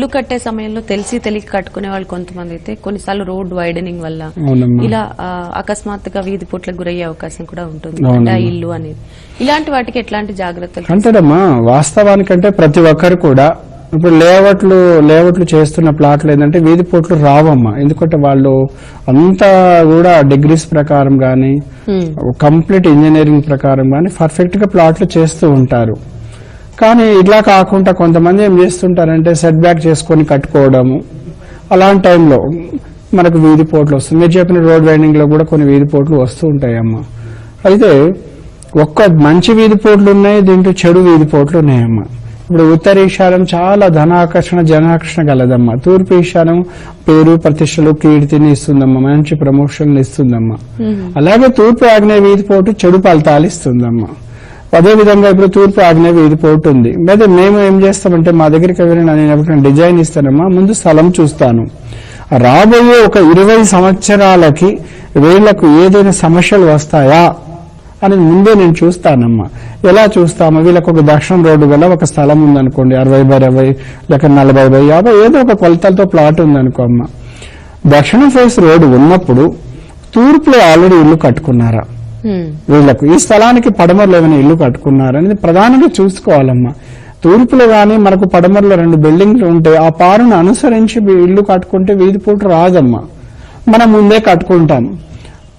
ఇల్లు కట్టే సమయంలో తెలిసి తెలియక కట్టుకునే వాళ్ళు కొంతమంది అయితే కొన్నిసార్లు రోడ్ వైడనింగ్ వల్ల ఇలా అకస్మాత్తుగా వీధి పూట్లకు గురయ్యే అవకాశం కూడా ఉంటుంది. ఆ ఇల్లు అనేది. ఇలాంటి వాటికి ఎట్లాంటి జాగ్రత్తలు అంతేనమ్మా. వాస్తవానికంటే ప్రతి ఒక్కరు కూడా ఇప్పుడు లేఅవుట్లు లేఅవుట్లు చేస్తున్న ప్లాట్లు ఏంటంటే వీధి పోట్లు రావమ్మా. ఎందుకంటే వాళ్ళు అంతా కూడా డిగ్రీస్ ప్రకారం కానీ. కంప్లీట్ ఇంజనీరింగ్ ప్రకారం కానీ పర్ఫెక్ట్గా ప్లాట్లు చేస్తూ ఉంటారు. కానీ ఇట్లా కాకుండా కొంతమంది ఏం చేస్తుంటారంటే సెట్ బ్యాక్ చేసుకొని కట్టుకోవడము. అలాంటి టైంలో మనకు వీధి పోట్లు వస్తుంది. మీరు చెప్పిన రోడ్ వైండింగ్లో కూడా కొన్ని వీధి పోట్లు వస్తూ ఉంటాయమ్మా. అయితే ఒక్క మంచి వీధి పోట్లు ఉన్నాయి దీంట్లో చెడు వీధి పోట్లు ఉన్నాయమ్మా. ఇప్పుడు ఉత్తర ఈశాన్యం చాలా ధనాకర్షణ జనాకర్షణ గలదమ్మా. తూర్పు ఈశాన్యం పేరు ప్రతిష్టలు కీర్తిని ఇస్తుందమ్మా. మంచి ప్రమోషన్ ఇస్తుందమ్మా. అలాగే తూర్పు ఆగ్నేయ వీధి పోటు చెడు ఫలితాలు ఇస్తుందమ్మా. అదే విధంగా ఇప్పుడు తూర్పు ఆగ్నేయ ఇది పోతుంది ఉంది. అయితే మేము ఏం చేస్తామంటే మా దగ్గరికి ఎవరైనా నేను ఎవరికైనా డిజైన్ ఇస్తానమ్మా ముందు స్థలం చూస్తాను. రాబోయే ఒక ఇరవై సంవత్సరాలకి వీళ్ళకు ఏదైనా సమస్యలు వస్తాయా అని ముందే నేను చూస్తానమ్మా. ఎలా చూస్తామో? వీళ్ళకి ఒక దక్షిణం రోడ్డు గల ఒక స్థలం ఉందనుకోండి అరవై బై అరవై లేక నలభై బై యాభై ఏదో ఒక కొలతలతో ప్లాట్ ఉందనుకో అమ్మా. దక్షిణ ఫేస్ రోడ్డు ఉన్నప్పుడు తూర్పులో ఆల్రెడీ ఇల్లు కట్టుకున్నారా? వీళ్ళకు ఈ స్థలానికి పడమరలో ఏమైనా ఇల్లు కట్టుకున్నారా అనేది ప్రధానంగా చూసుకోవాలమ్మా. తూర్పులో గాని మనకు పడమరలో రెండు బిల్డింగ్లు ఉంటే ఆ పారును అనుసరించి ఇల్లు కట్టుకుంటే వీధి పూట రాదమ్మా. మనం ముందే కట్టుకుంటాం.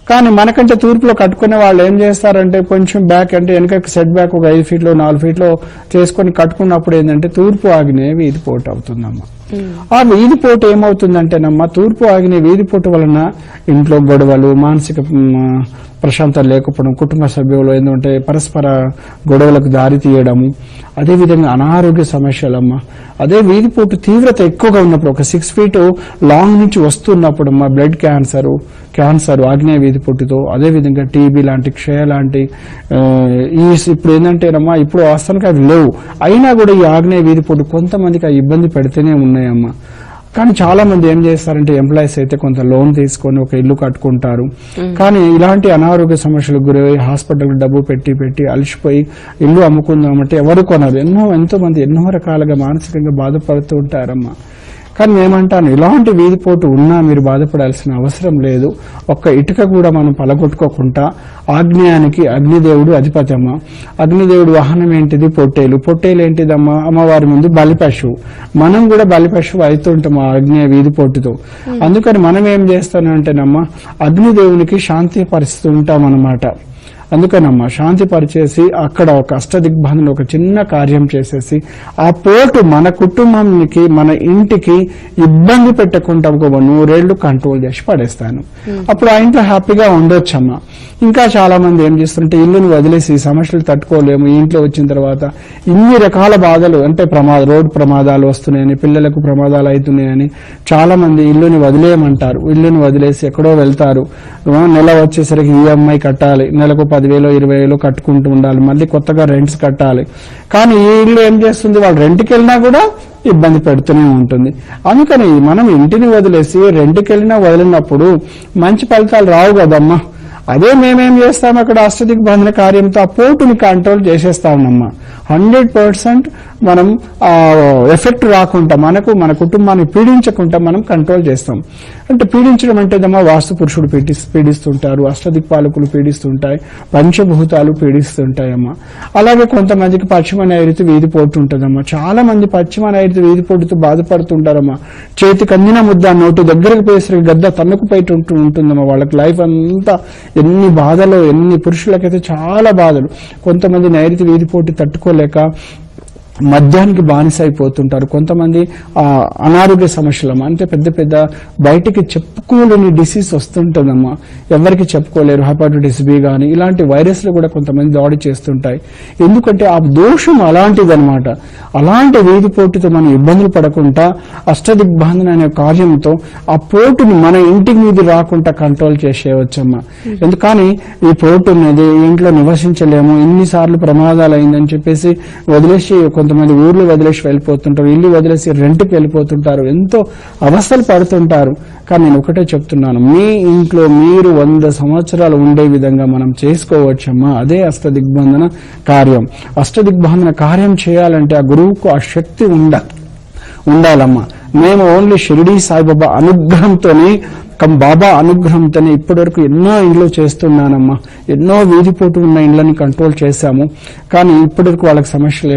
కానీ మనకంటే తూర్పులో కట్టుకునే వాళ్ళు ఏం చేస్తారంటే కొంచెం బ్యాక్ అంటే వెనక సెట్ బ్యాక్ ఒక ఐదు ఫీట్లో నాలుగు ఫీట్లో చేసుకొని కట్టుకున్నప్పుడు ఏంటంటే తూర్పు ఆగినే వీధి పోటు అవుతుందమ్మా. హ్మ్. ఆ వీధి పోటు ఏమవుతుందంటేనమ్మా తూర్పు ఆగిన వీధి పోటు వలన ఇంట్లో గొడవలు మానసిక ప్రశాంతత లేకపోవడం కుటుంబ సభ్యులు ఏంటంటే పరస్పర గొడవలకు దారి తీయడము అదేవిధంగా అనారోగ్య సమస్యలమ్మా అదే వీధిపోటు తీవ్రత ఎక్కువగా ఉన్నప్పుడు ఒక సిక్స్ ఫీట్ లాంగ్ నుంచి వస్తున్నప్పుడు అమ్మా బ్లడ్ క్యాన్సర్ క్యాన్సర్ ఆగ్నేయ వీధి అదేవిధంగా టీబీ లాంటి క్షయ లాంటి ఈ ఇప్పుడు ఏంటంటేనమ్మా ఇప్పుడు వాస్తవానికి అవి లేవు. అయినా కూడా ఈ ఆగ్నేయ వీధి పొట్టు కొంతమందికి ఆ ఇబ్బంది పెడితేనే ఉన్నాయమ్మా. కానీ చాలా మంది ఏం చేస్తారంటే ఎంప్లాయీస్ అయితే కొంత లోన్ తీసుకొని ఒక ఇల్లు కట్టుకుంటారు. కానీ ఇలాంటి అనారోగ్య సమస్యలకు గురై హాస్పిటల్ డబ్బు పెట్టి పెట్టి అలసిపోయి ఇల్లు అమ్ముకుందామంటే ఎవరు కొనరు ఎన్నో ఎంతో మంది ఎన్నో రకాలుగా మానసికంగా బాధపడుతూ ఉంటారమ్మా. కానీ ఏమంటాను ఇలాంటి వీధిపోటు ఉన్నా మీరు బాధపడాల్సిన అవసరం లేదు. ఒక్క ఇటుక కూడా మనం పలగొట్టుకోకుండా ఆగ్నేయానికి అగ్నిదేవుడు అధిపతమ్మ. అగ్నిదేవుడు వాహనం ఏంటిది? పొట్టేలు. పొట్టేలు ఏంటిదమ్మా? అమ్మవారి ముందు బలి పశువు మనం కూడా బలి పశువు అవుతుంటాం ఆ ఆగ్నేయ వీధి పొట్టుతో అందుకని మనం ఏం చేస్తానంటేనమ్మా అగ్నిదేవునికి శాంతి పరిస్థితి ఉంటాం అన్నమాట అందుకనమ్మా శాంతి పరిచేసి అక్కడ ఒక అష్టదిగ్బంధన ఒక చిన్న కార్యం చేసేసి ఆ పోటు మన కుటుంబానికి మన ఇంటికి ఇబ్బంది పెట్టకుండా ఒక నూరేళ్ళు కంట్రోల్ చేసి పడేస్తాను. అప్పుడు ఆ ఇంట్లో హ్యాపీగా ఉండొచ్చమ్మా. ఇంకా చాలా మంది ఏం చేస్తుంటే ఇల్లుని వదిలేసి సమస్యలు తట్టుకోలేము ఇంట్లో వచ్చిన తర్వాత ఇన్ని రకాల బాధలు అంటే ప్రమాద రోడ్డు ప్రమాదాలు వస్తున్నాయని పిల్లలకు ప్రమాదాలు అవుతున్నాయని చాలా మంది ఇల్లుని వదిలేయమంటారు. ఇల్లుని వదిలేసి ఎక్కడో వెళ్తారు. నెల వచ్చేసరికి ఈఎంఐ కట్టాలి నెలకు పదివేలు ఇరవై వేలు కట్టుకుంటూ ఉండాలి. మళ్ళీ కొత్తగా రెంట్స్ కట్టాలి. కానీ ఈ ఇల్లు ఏం చేస్తుంది? వాళ్ళు రెంట్కి వెళ్ళినా కూడా ఇబ్బంది పెడుతూనే ఉంటుంది. అందుకని మనం ఇంటిని వదిలేసి రెంట్కి వెళ్ళినా వదిలినప్పుడు మంచి ఫలితాలు రావు కదమ్మా. అదే మేమేం చేస్తాం? అక్కడ అష్టదిగ్బంధన కార్యంతో ఆ పోటుని కంట్రోల్ చేసేస్తామమ్మా హండ్రెడ్ పర్సెంట్ మనం ఆ ఎఫెక్ట్ రాకుండా మనకు మన కుటుంబాన్ని పీడించకుండా మనం కంట్రోల్ చేస్తాం. అంటే పీడించడం అంటే ఏదమ్మా వాస్తు పురుషుడు పీడి పీడిస్తుంటారు అష్టదిక్పాలకులు పీడిస్తుంటాయి పంచభూతాలు పీడిస్తుంటాయమ్మా. అలాగే కొంతమందికి పశ్చిమ నైరుతి వీధి పోటు ఉంటుందమ్మా చాలా మంది పశ్చిమ నైరుతి వీధి పోటుతో బాధపడుతుంటారమ్మా. చేతికి అందిన ముద్ద నోటు దగ్గరకు పోయేసరికి గద్ద తన్నుకు పోయి ఉంటూ ఉంటుందమ్మా. వాళ్ళకి లైఫ్ అంతా ఎన్ని బాధలు ఎన్ని పురుషులకైతే చాలా బాధలు. కొంతమంది నైరుతి వీధి పోటీ का మద్యానికి బానిస అయిపోతుంటారు కొంతమంది ఆ అనారోగ్య సమస్యలమ్మ అంటే పెద్ద పెద్ద బయటికి చెప్పుకోలేని డిసీజ్ వస్తుంటుందమ్మా. ఎవరికి చెప్పుకోలేరు హెపాటైటిస్ బి కానీ ఇలాంటి వైరస్లు కూడా కొంతమంది దాడి చేస్తుంటాయి. ఎందుకంటే ఆ దోషం అలాంటిదన్నమాట. అలాంటి వీధి పోటుతో మనం ఇబ్బందులు పడకుండా అష్టదిగ్బంధన అనే కార్యంతో ఆ పోటుని మన ఇంటి మీద రాకుండా కంట్రోల్ చేసేయవచ్చమ్మా ఎందుకని ఈ పోటు అనేది ఇంట్లో నివసించలేము ఎన్నిసార్లు ప్రమాదాలు అయిందని చెప్పేసి వదిలేసి కొంత కొంతమంది ఊర్లు వదిలేసి వెళ్ళిపోతుంటారు ఇల్లు వదిలేసి రెంట్కి వెళ్ళిపోతుంటారు ఎంతో అవస్థలు పడుతుంటారు. కానీ నేను ఒకటే చెప్తున్నాను మీ ఇంట్లో మీరు వంద సంవత్సరాలు ఉండే విధంగా మనం చేసుకోవచ్చమ్మా అదే అష్టదిగ్బంధన కార్యం. అష్టదిగ్బంధన కార్యం చేయాలంటే ఆ గురువుకు ఆ శక్తి ఉండ ఉండాలమ్మా. మేము ఓన్లీ షిరిడి సాయిబాబా అనుగ్రహంతోనే కం బాబా అనుగ్రహంతోనే ఇప్పటివరకు ఎన్నో ఇండ్లు చేస్తున్నానమ్మా. ఎన్నో వీధిపోటు ఉన్న ఇండ్లని కంట్రోల్ చేశాము. కానీ ఇప్పటివరకు వాళ్ళకి సమస్యలు